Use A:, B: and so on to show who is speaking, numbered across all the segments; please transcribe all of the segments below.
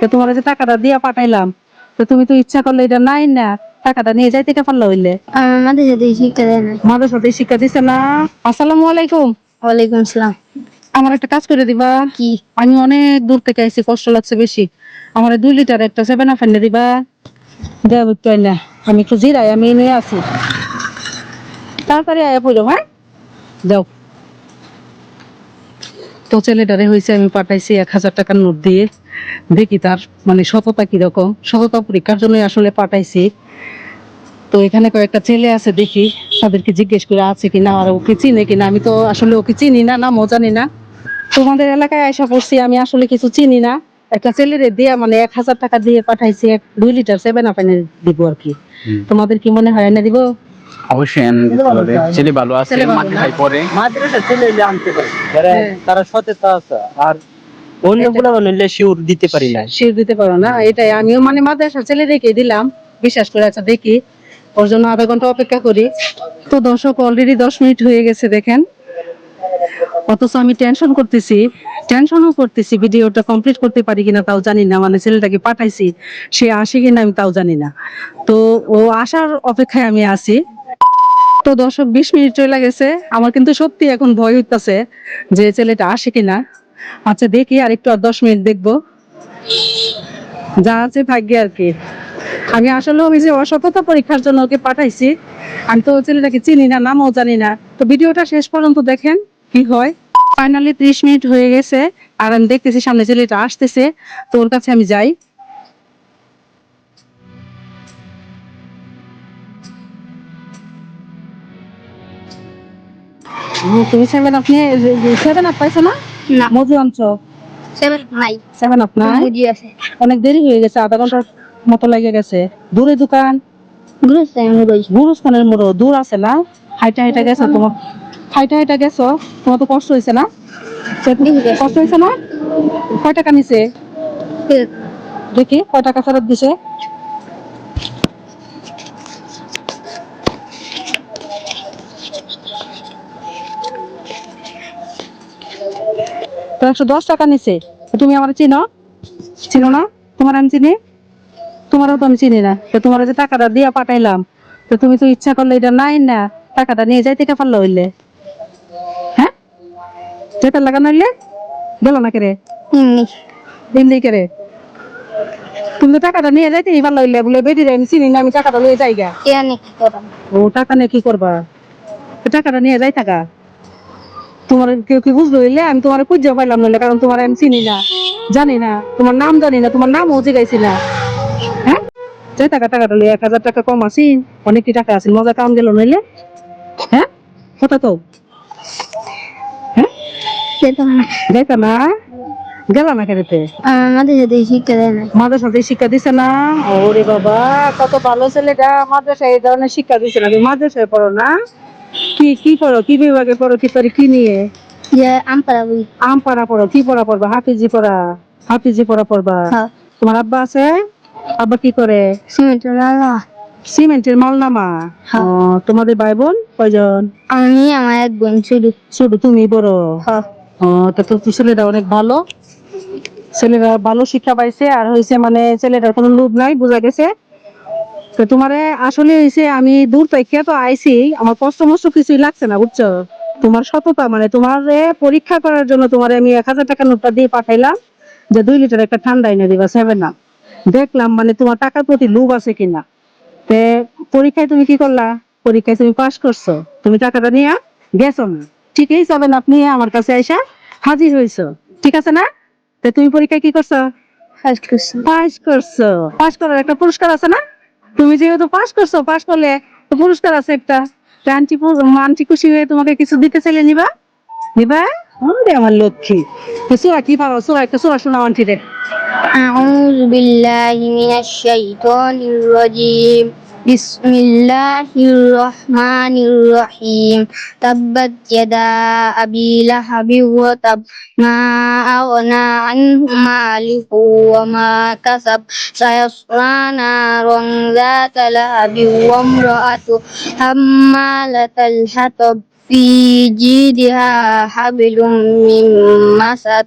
A: তো তোমার যে টাকাটা দিয়া পাঠাইলাম তো তুমি তো ইচ্ছা করলে এটা নাই না টাকাটা নিয়ে যাইতে কে পারল হইলে?
B: আমাদের সাথে শিক্ষা দেয় না।
A: আমাদের সাথে শিক্ষা দিছে না। আসসালামু আলাইকুম।
B: ওয়ালাইকুম আসসালাম।
A: আমার একটা কাজ করে দিবা।
B: কি?
A: আমি অনেক দূর থেকে আইছি কষ্ট লাগছে বেশি। আমার দুই লিটার একটা সেভেন আপ এনে দিবা। দেব একটু না। আমি একটু জিরাই আমি নিয়ে আসি। তাড়াতাড়ি আয়া পড়ো হ্যাঁ? দাও। তো ছেলেটারে হয়েছে আমি পাঠাইছি এক হাজার টাকার নোট দিয়ে। দেখি তার মানে সততা কীরকম। সততা পরীক্ষার জন্য আসলে পাঠাইছি। তো এখানে কয়েকটা ছেলে আছে দেখি তাদেরকে জিজ্ঞেস করে আছে কিনা আর ওকে চিনে কিনা আমি তো আসলে ওকে চিনি না নামও জানি না। তোমাদের এলাকায় আয়সা পড়ছি আমি আসলে কিছু চিনি না। একটা ছেলেরে দিয়ে মানে এক হাজার টাকা দিয়ে পাঠাইছি এক দুই লিটার সেভেন আপ এনে দিব আর কি। তোমাদের কি মনে হয় এনে দিব?
C: ছেলে ভালো আছে
D: মাদ্রাসা ছেলে আনতে পারি। যারা
A: হ্যাঁ।
D: তারা সচেতন আছে। আর অন্য নিলে শিওর দিতে পারি না।
A: শির দিতে পারো না এটাই। আমিও মানে মাদ্রাসার ছেলে রেখে দিলাম। বিশ্বাস করে আচ্ছা দেখি। ওর জন্য আধা ঘণ্টা অপেক্ষা করি। তো দর্শক অলরেডি দশ মিনিট হয়ে গেছে দেখেন। অথচ আমি টেনশন করতেছি। টেনশনও করতেছি ভিডিওটা কমপ্লিট করতে পারি কিনা তাও জানি না। মানে ছেলেটাকে পাঠাইছি সে আসে কিনা আমি তাও জানি না। তো ও আসার অপেক্ষায় আমি আছি। তো দর্শক বিশ মিনিট চলে গেছে। আমার কিন্তু সত্যি এখন ভয় হইতাছে যে ছেলেটা আসে কিনা। আচ্ছা দেখি আর একটু আর দশ মিনিট দেখব। যা আছে ভাগ্যে আর কি। আমি আসলে ওই যে অসততা পরীক্ষার জন্য ওকে পাঠাইছি। আমি তো ছেলেটাকে চিনি না, নামও জানি না। তো ভিডিওটা শেষ পর্যন্ত দেখেন কি হয়। ফাইনালি ত্রিশ মিনিট হয়ে গেছে, আর আমি দেখতেছি সামনে ছেলেটা আসতেছে। তো ওর কাছে আমি যাই। তুমি সেভেন আপনি সেভেন আপ পাইছো না?
B: না।
A: মজু আনছো?
B: সেভেন নাই।
A: সেভেন আপ না
B: আছে।
A: অনেক দেরি হয়ে গেছে আধা ঘণ্টার মতো লেগে গেছে। দূরে দোকান? গুরুস্থানের মোড় দূর আছে না? হাইটা হাইটা গেছো তোমার হাইটা হাইটা গেছো? তোমার তো কষ্ট হয়েছে না? কষ্ট হয়েছে না? কয় টাকা নিছে? দেখি কয় টাকা ফেরত দিছে? তো একশো দশ টাকা নিছে। তুমি আমার চিনো? চিনো না? তোমার আমি চিনি? তোমারও তো আমি চিনি না। তো তোমার যে টাকাটা দিয়া পাঠাইলাম তো তুমি তো ইচ্ছা করলে এটা নাই না। টাকাটা নিয়ে যাইতে কে পারল হইলে? হ্যাঁ? যেতে লাগানো হইলে গেল না কেরে?
B: এমনি
A: কেরে? তুমি তো টাকাটা নিয়ে যাইতে পারল হইলে বলে বেটি আমি চিনি না আমি টাকাটা লয়ে যাই গা। ও টাকা নিয়ে কি করবা? টাকাটা নিয়ে যাই থাকা তোমার কেউ কি বুঝলো হইলে আমি তোমার খুঁজে পাইলাম না কারণ তোমার আমি চিনি না জানি না তোমার নাম জানি না তোমার নামও জিগাইছি না। হ্যাঁ? টাকা টাকাটা লই এক হাজার টাকা কম আছি অনেকটি টাকা আছে মজা কাম গেল নইলে। হ্যাঁ? কথা তো হ্যাঁ?
B: না।
A: যাইতা না? গেলাম না কেনেতে
B: শিক্ষা দেয় না
A: মাদ্রাসাতে শিক্ষা দিছে না? ওরে বাবা কত ভালো ছেলেটা মাদ্রাসায় এই ধরনের শিক্ষা দিছে না তুমি মাদ্রাসায় পড়ো না? কি কি পড়ো? কি বিভাগে পড়ো? কি তোর কি নিয়ে?
B: যে আম পারা বই।
A: আম পড়া পড়ো কি পড়া পড়বা? হাফিজি পড়া হাফিজি পড়া পড়বা?
B: হ্যাঁ।
A: তোমার আব্বা আছে? আব্বা কি করে?
B: সিমেন্ট লালা
A: সিমেন্টের মাল নামা
B: হ্যাঁ।
A: তোমাদের ভাই বোন কয়জন?
B: আমি আমার এক বোন শুধু।
A: শুধু তুমি বড়
B: হ্যাঁ।
A: ও তো তো ছেলেটা অনেক ভালো। ছেলেরা ভালো শিক্ষা পাইছে আর হয়েছে মানে ছেলেটার কোনো লোভ নাই বোঝা গেছে? তো তোমারে আসলে হয়েছে আমি দূর থেকে তো আইছি আমার কষ্ট মষ্ট কিছুই লাগছে না বুঝছ? তোমার সততা মানে তোমার পরীক্ষা করার জন্য তোমার আমি এক হাজার টাকা নোটটা দিয়ে পাঠাইলাম যে দুই লিটার একটা ঠান্ডা এনে দিবা সেভেন আপ দেখলাম মানে তোমার টাকার প্রতি লোভ আছে কিনা। তে পরীক্ষায় তুমি কি করলা? পরীক্ষায় তুমি পাস করছ। তুমি টাকাটা নিয়ে গেছো না। ঠিকই সেভেন আপ নিয়ে আমার কাছে আইসা হাজির হয়েছো ঠিক আছে না? তে তুমি পরীক্ষায় কি করছি? পাস করছ। পাস করার একটা পুরস্কার আছে না? তুমি যেহেতু পাস করছো পাস করলে তো পুরস্কার আছে একটা তা আন্টি পু- আন্টি খুশি হয়ে তোমাকে কিছু দিতে চাইলে নিবা নিবা ওরে আমার লক্ষ্মী তো সুরা কি পাবো সুরা একটা সুরা শোনাও আন্টি রে
B: أعوذ بالله من الشيطان الرجيم بسم الله الرحمن الرحيم تبت يدا أبي لهب وتب ما أغنى عنه ماله وما كسب سيصلى نارا ذات لهب وامرأته حمالة الحطب في جيدها حبل من مسد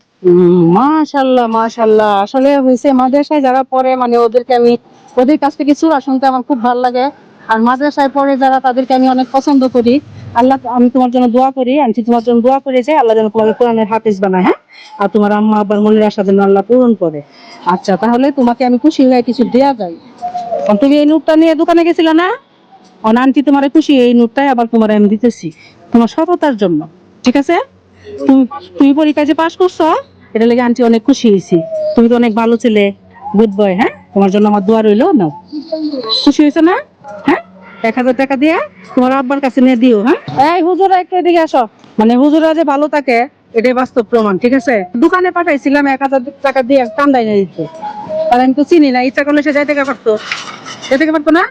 A: মাশাল্লাহ মাশাল্লাহ আসলে হয়েছে মাদ্রাসায় যারা পড়ে মানে ওদেরকে আমি ওদের কাছ থেকে সুরা শুনতে আমার খুব ভালো লাগে। আর মাদ্রাসায় পড়ে যারা, তাদেরকে আমি অনেক পছন্দ করি। আল্লাহ, আমি তোমার জন্য দোয়া করি। আমি তোমার জন্য দোয়া করে যে আল্লাহ যেন তোমাকে কোরআনের হাফিজ বানায় হ্যাঁ? আর তোমার আম্মা, আব্বার মনের আশা যেন আল্লাহ পূরণ করে। আচ্ছা তাহলে তোমাকে আমি খুশি হয়ে কিছু দেয়া যায়। তুমি এই নোটটা নিয়ে দোকানে গেছিলে না? অন, আন্টি তোমার খুশি, এই নোটটাই আবার তোমার আমি দিতেছি। তোমার সততার জন্য, ঠিক আছে? তুমি তুমি পরীক্ষায় যে পাশ করছ, এটা লেগে আন্টি অনেক খুশি হয়েছি। তুমি তো অনেক ভালো ছেলে গুড বয় হ্যাঁ? তোমার জন্য আমার দোয়া রইল নাও। খুশি হয়েছে না? হ্যাঁ? এক হাজার টাকা দিয়ে তোমার আব্বার কাছে নিয়ে দিও হ্যাঁ? এই হুজুরা একটু এদিকে আসো। মানে হুজুরা যে ভালো থাকে এটাই বাস্তব প্রমাণ ঠিক আছে? দোকানে পাঠাইছিলাম এক হাজার টাকা দিয়ে টান্দাই না দিতে। আর আমি তো চিনি না ইচ্ছা করলে সে যাই থেকে পারতো। যেতে পারতো না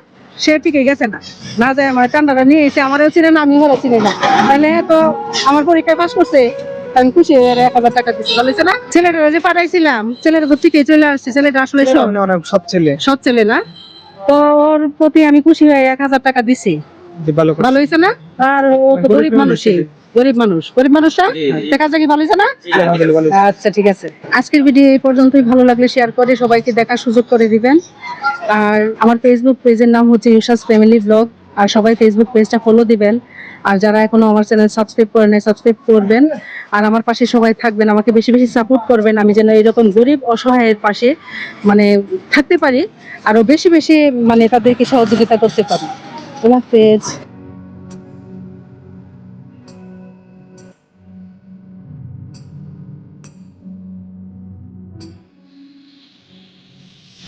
A: সে ঠিকই গেছে না। না যায় আমার টান্ডাটা নিয়ে এসে আমারও চিনে না আমি ওরা চিনি না। তাহলে তো আমার পরীক্ষায় পাশ করছে। আমি খুশি হয়ে এক হাজার টাকা দিচ্ছি বলেছে না। ছেলেটা যে পাঠাইছিলাম ছেলেটা তো ঠিকই চলে আসছে ছেলেটা আসলে সব
D: অনেক সব ছেলে।
A: সৎ ছেলে না? তো ওর প্রতি আমি খুশি হয়ে এক হাজার টাকা দিছি।
D: ভালো
A: হয়েছে না? আর ও তো গরিব মানুষই গরিব মানুষ। গরিব মানুষটা? দেখা যায় ভালো হয়েছে না? আচ্ছা ঠিক আছে। আজকের ভিডিও এই পর্যন্তই। ভালো লাগলে শেয়ার করে সবাইকে দেখার সুযোগ করে দিবেন। আর আমার ফেসবুক পেজের নাম হচ্ছে ইউসাস ফ্যামিলি ব্লগ আর সবাই ফেসবুক পেজটা ফলো দিবেন। আর যারা এখনও আমার চ্যানেল সাবস্ক্রাইব করেন সাবস্ক্রাইব করবেন। আর আমার পাশে সবাই থাকবেন, আমাকে বেশি বেশি সাপোর্ট করবেন। আমি যেন এরকম গরিব, অসহায়ের পাশে মানে থাকতে পারি আরও বেশি বেশি মানে তাদেরকে সহযোগিতা করতে পারি। আল্লাহ হাফেজ।